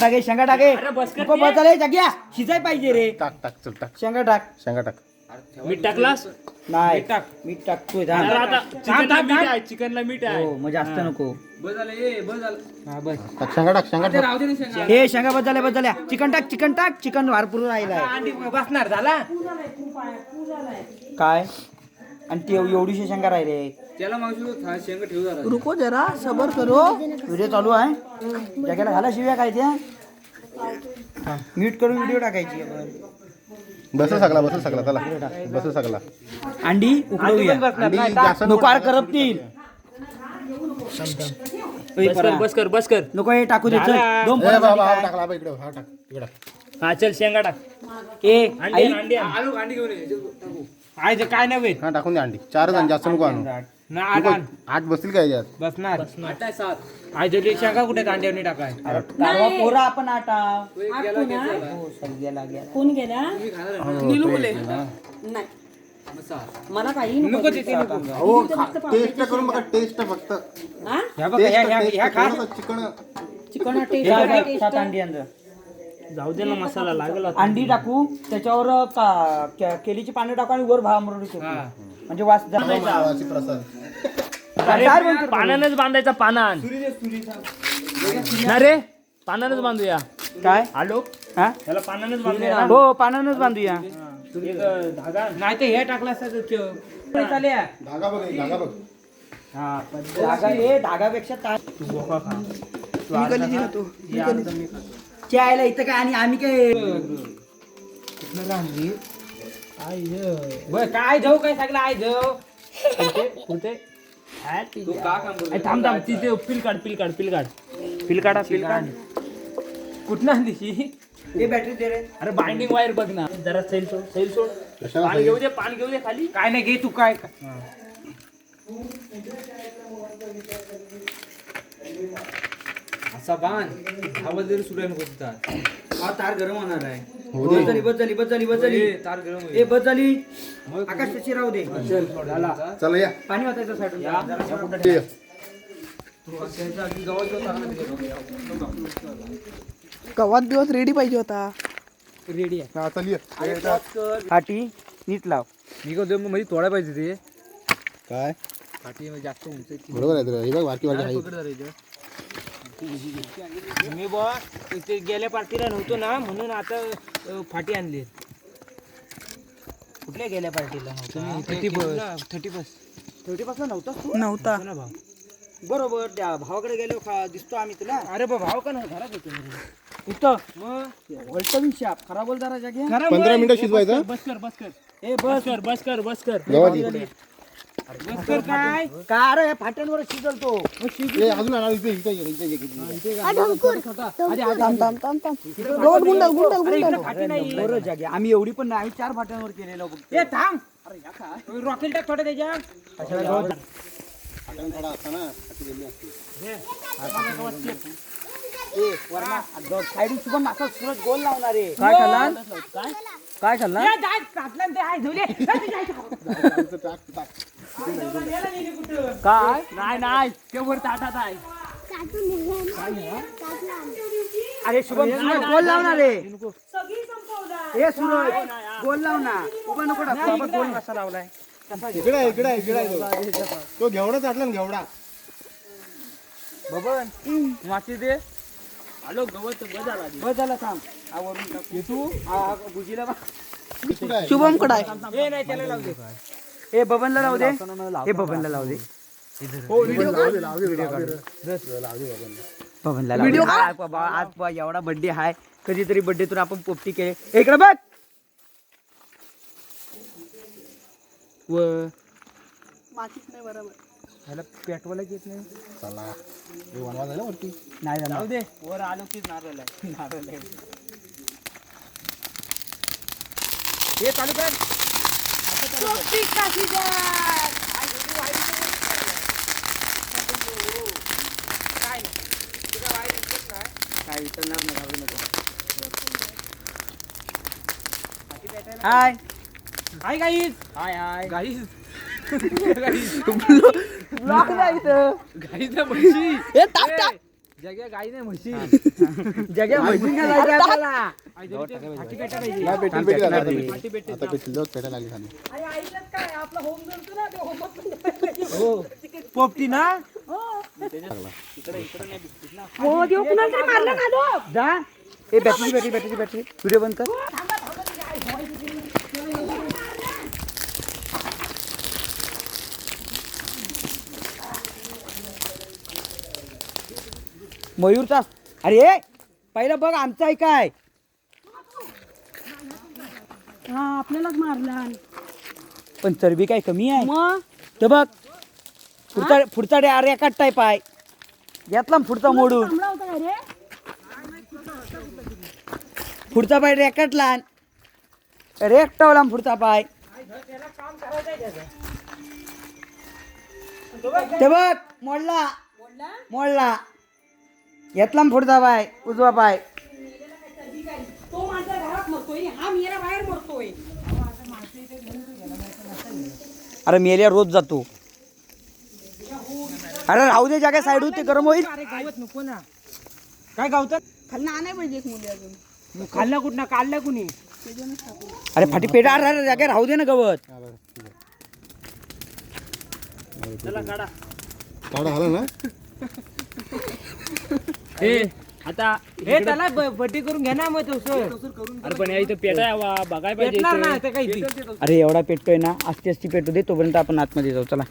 टाके शेंगा टाके. नको जाग्या. शिजाय पाहिजे रे. टाक टाक चल टाक. शेंगा टाक. शेंगा टाक. मीठ टाकलास? नाही. मीठ टाकतोय चिकनला मीठ आहे हो मग जास्त नको. हा बस. टाक शेंगा टाक शेंगा टाक. हे शेंगा बदलल्या बदलल्या चिकन टाक चिकन टाक. चिकन भरपूर राहिलाय. अंडी बसणार झाला. काय? आणि ते एवढीशे शेंगा राहिले. त्याला मागशी शेंग ठेवू जरा रुको जरा सबर करो. व्हिडिओ चालू आहे. जगाला घाला शिव्या काय त्या. म्यूट करून व्हिडिओ टाकायची. बस सगळा बस सगळा चला. बस सगळा अंडी उकडवूया अंडी जास्त नको आर करपतील बस कर. बस कर बस कर. नको हे टाकू दे. दोन? टाकला इकडे हा टाक इकडे. हा चल शेंगा टाक. ए अंडी घेऊन आहे ते काय नव्हे. हा टाकून दे अंडी. चारच अंडी जास्त नको आणू. ना आठ आण. आठ बसतील काय याच्यात बसणार. कुठे अंड्यावनी टाकाय? कारवा पोरा आपण आता हो सर गेला गेला. कोण गेला? नाही. मला काही नको टेस्ट करून बघा टेस्ट फक्त. हा? ह्या बघ ह्या ह्या ह्या खा चिकन. चिकन हे बघ, सात अंडी अंद जाऊ दे ना मसाला लागला अंडी टाकू त्याच्यावर का- के- केलीची पानं टाकू आणि वर भाव मरून ठेवू. म्हणजे वास जायचा प्रसाद. अरे पानानच बांधायचा पानान. ना रे पानानच बांधूया. काय? आलो हा? त्याला पानानच बांधूया हो पानानच बांधूया. एक धागा. नाही तर हे टाकलं असतं चालेल धागा बघ हे धागा बघ. हा पण धागा हे धागापेक्षा काय? चायला इथं काय आणि आम्ही काय बर काय जाऊ काय सांगलं आय जाऊ? कुठे? थांब थांब तिथे पिल काढ पिल काढ पिल काढ. पिल काढा पिल काढ. कुठं आणली ही? हे बॅटरी दे रे. अरे बाइंडिंग वायर बघ ना. जरा सैल सोड. सैल सोड. कशाला पाणी घेऊ दे पाणी घेऊ दे खाली. काय नाही घे तू काय. असा बांध आवाज जरी सुरू नको हा तार गरम होणार आहे. हो. बस झाली बस झाली बस झाली बस झाली तार गरम ए बस झाली आकाश राहू दे. चला. या. पाणी वाचायचं जरा. गव्हात दिवस रेडी पाहिजे होता? रेडी आहे. हा चल ये पाठी नीट लाव. मी काय म्हणजे तोडा पाहिजे ते. काय? पाठी म्हणजे जास्त उंच आहे. बरोबर आहे हे बघ बारकी बारकी आहे. मी बॉ इथे गेल्या पार्टीला नव्हतो ना म्हणून आता फाटी आणली कुठल्या गेल्या पार्टीला थर्टी बस. थर्टी बस. थर्टी पासून नव्हतास तू? नव्हता. ना भाऊ. बरोबर त्या भावाकडे गेलो खा दिसतो आम्ही तुला. अरे बा भाव का नाही? घरात. इथं. मग? वैष्णवी शाप. खरा बोल जरा जागे पंधरा मिनिटं शिजवायचं बस कर बस कर. ए बस. कर बस कर बस कर. गव्हाची बस कर काय का फाट्यांवर तो अजून आणा इथे इथे इथे इथे गुंडल गुंडल गुंडल. फाटे नाही. बरं जागे आम्ही एवढी पण नाही. आम्ही चार फाट्यांवर केलेलो बघ. ए थांब. रॉकेल टाक थोडं गेली असती. शुभम असा गोल लावणार आहे काय खाल्ला काय काय खाल्ला काय? नाही नाही. ते वर ताटात आहे? अरे शुभम गोल लावणार संपवला हे सुरज गोल लाव ना उभा नको टाकू. बाबा गोल कसा लावलाय? इकडे आहे, इकडे आहे, इकडे तो. घेवडा चाटला ना घेवडा. बबन माती दे. आलो गवत बस झाला आधी. बस झाला थांब. हा वरून टाक. तू. बुजीला कुठे आहे. शुभमकडे आहे? ए नाही त्याला लावू दे. हे बबनला लावू दे. हे बबनला लावू दे बबनला. लावू दे. हा, आज एवढा बर्थडे हाय. कधीतरी बर्थडे तुला आपण पोपटी केले. इकडे बघ. व. मातीत नाही बरोबर. ह्याला पेटवायला येत नाही. चला. हे वनवा झाला वरती? नाही जाऊ जाणार दे. वर आलो की नारळ आहे. नारळ आहे. हे चालू कर. काय विसरणार नाही घाबरू नको hi. Hi guys. Hi hi. Guys. Block नाही इथं. गाईचं म्हशी. हे टाक टाक. जग्या गाई नाही म्हशी. जग्या म्हशीन का जायचं आपल्याला फाटी पेटा पाहिजे नाही, पेटील, पेटील आला आता. फाटी पेटे आता पेटील जाऊ, पेटायला लागली खाली. अरे ऐकलं काय आपला होम करतो ना ते होमवर्क पोपटी ना? हो. देव कुणाला तरी मारलं का तो जा. ए battery battery battery. Battery video बंद कर. मयूरचा. अरे पहिलं बघ आमचं आहे काय. हा आपल्यालाच मारला. पण चरबी काय कमी आहे. मग? तर बघ पुढचा पुढचा डे अरे टाईप आहे यातला पुढचा मोडून. थांबला होता का रे? पुढचा पाय रेकटला रेकटावला पुढचा पाय. ते बघ मोडला? मोडला. यातला पुढचा पाय उजवा पाय तो माणसा घरात मरतोय हा मेरा बाहेर मरतोय अरे मेल्या रोज जातो. अरे राहू दे जागा साईड होते गरम होईल. अरे गावत नको ना. काय गावतात खालनं आणाय पाहिजे एक मुली अजून. खाल्ला कुठं काढला कुणी? अरे फाटी पेटा अरे अरे जागा राहू दे ना गवत. काढा आला ना? हे आता हे त्याला करून घ्या ना मग अरे पण या इथं पेटा यावा बघाय पाहिजे ना ते काही अरे एवढा पेटतोय ना आस्ती आस्ती पेटू दे तोपर्यंत आपण आतमध्ये जाऊ चला.